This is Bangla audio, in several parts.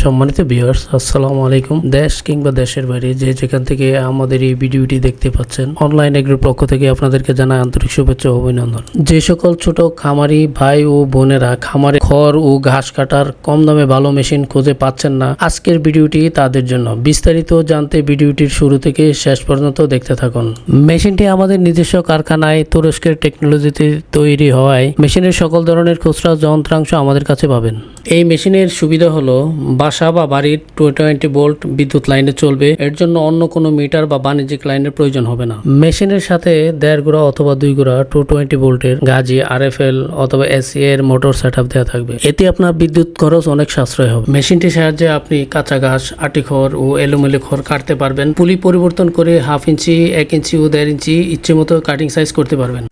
সম্মানিত ভিউয়ার্স আসসালামু আলাইকুম। দেশ কিংবা দেশের বাইরে যে যেখান থেকে আমাদের এই ভিডিওটি দেখতে পাচ্ছেন অনলাইন এগ্রোর পক্ষ থেকে আপনাদেরকে জানাই আন্তরিক শুভেচ্ছা অভিনন্দন। যে সকল ছোট খামারি ভাই ও বোনেরা খামারে খড় ও ঘাস কাটার কম দামে ভালো মেশিন খুঁজে পাচ্ছেন না, আজকের ভিডিওটি তাদের জন্য। বিস্তারিত জানতে ভিডিওটির শুরু থেকে শেষ পর্যন্ত দেখতে থাকুন। মেশিনটি আমাদের নিজস্ব কারখানায় তুরস্কের টেকনোলজিতে তৈরি হওয়ায় মেশিনের সকল ধরনের খুচরা যন্ত্রাংশ আমাদের কাছে পাবেন। এই মেশিনের সুবিধা হলো বাসা বা বাড়ির টু টোয়েন্টি ভোল্ট বিদ্যুৎ লাইনে চলবে। এর জন্য অন্য কোনো মিটার বা বাণিজ্যিক লাইনের প্রয়োজন হবে না। মেশিনের সাথে দেড় গুড়া অথবা দুই গুড়া টু টোয়েন্টি ভোল্টের গাজি আর এফ এল অথবা এসি এর মোটর সেট আপ দেওয়া থাকবে। এতে আপনার বিদ্যুৎ খরচ অনেক সাশ্রয় হবে। মেশিনটির সাহায্যে আপনি কাঁচা ঘাস, আটি খড় ও এলোমেলো খড় কাটতে পারবেন। পুলি পরিবর্তন করে হাফ ইঞ্চি, এক ইঞ্চি ও দেড় ইঞ্চি ইচ্ছে মতো কাটিং সাইজ করতে পারবেন।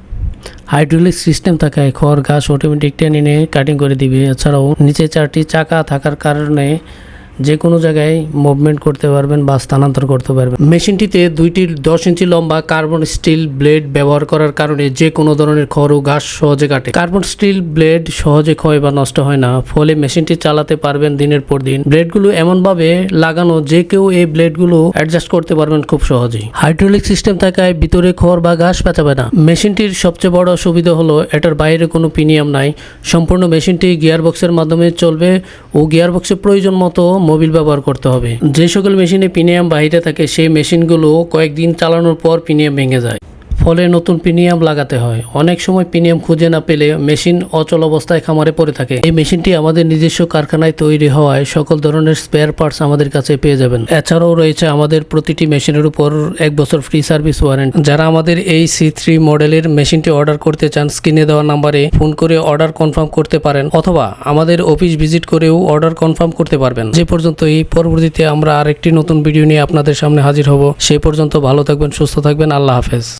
হাইড্রোলিক সিস্টেম থাকায় খড়, ঘাস অটোমেটিক টেনে নিয়ে কাটিং করে দিবে। এছাড়াও নিচে চারটি চাকা থাকার কারণে যে কোনো জায়গায় মুভমেন্ট করতে পারবেন বা স্থানান্তর করতে পারবেন। মেশিনটিতে দুইটি দশ ইঞ্চি লম্বা কার্বন স্টিল ব্লেড ব্যবহার করার কারণে যে কোনো ধরনের খড় ও ঘাস সহজে কাটে। কার্বন স্টিল ব্লেড সহজে ক্ষয় বা নষ্ট হয় না, ফলে মেশিনটি চালাতে পারবেন দিনের পর দিন। ব্লেডগুলো এমনভাবে লাগানো যে কেউ এই ব্লেডগুলো অ্যাডজাস্ট করতে পারবেন খুব সহজেই। হাইড্রোলিক সিস্টেম থাকায় ভিতরে খড় বা ঘাস পেঁচাবে না। মেশিনটির সবচেয়ে বড় সুবিধা হলো এটার বাইরে কোনো প্রিমিয়াম নাই। সম্পূর্ণ মেশিনটি গিয়ার বক্সের মাধ্যমে চলবে ও গিয়ার বক্সের প্রয়োজন মতো মোবিল ব্যবহার করতে হবে। যে সকল মেশিনে প্রিমিয়াম বাহিরে থাকে, সেই মেশিনগুলো কয়েকদিন চালানোর পর প্রিমিয়াম ভেঙে যায়। ফলে নতুন প্রিমিয়াম লাগাতে হয়। অনেক সময় প্রিমিয়াম খুঁজে না পেলে মেশিন অচল অবস্থায় খামারে পড়ে থাকে। এই মেশিনটি আমাদের নিজস্ব কারখানায় তৈরি হওয়ায় সকল ধরনের স্পেয়ার পার্টস আমাদের কাছে পেয়ে যাবেন। এছাড়াও রয়েছে আমাদের প্রতিটি মেশিনের উপর এক বছর ফ্রি সার্ভিস ওয়ারেন্ট যারা আমাদের এই সি থ্রি মডেলের মেশিনটি অর্ডার করতে চান স্ক্রিনে দেওয়া নাম্বারে ফোন করে অর্ডার কনফার্ম করতে পারেন, অথবা আমাদের অফিস ভিজিট করেও অর্ডার কনফার্ম করতে পারবেন। যে পর্যন্ত এই পরবর্তীতে আমরা আরেকটি নতুন ভিডিও নিয়ে আপনাদের সামনে হাজির হব। সেই পর্যন্ত ভালো থাকবেন, সুস্থ থাকবেন, আল্লাহ হাফেজ।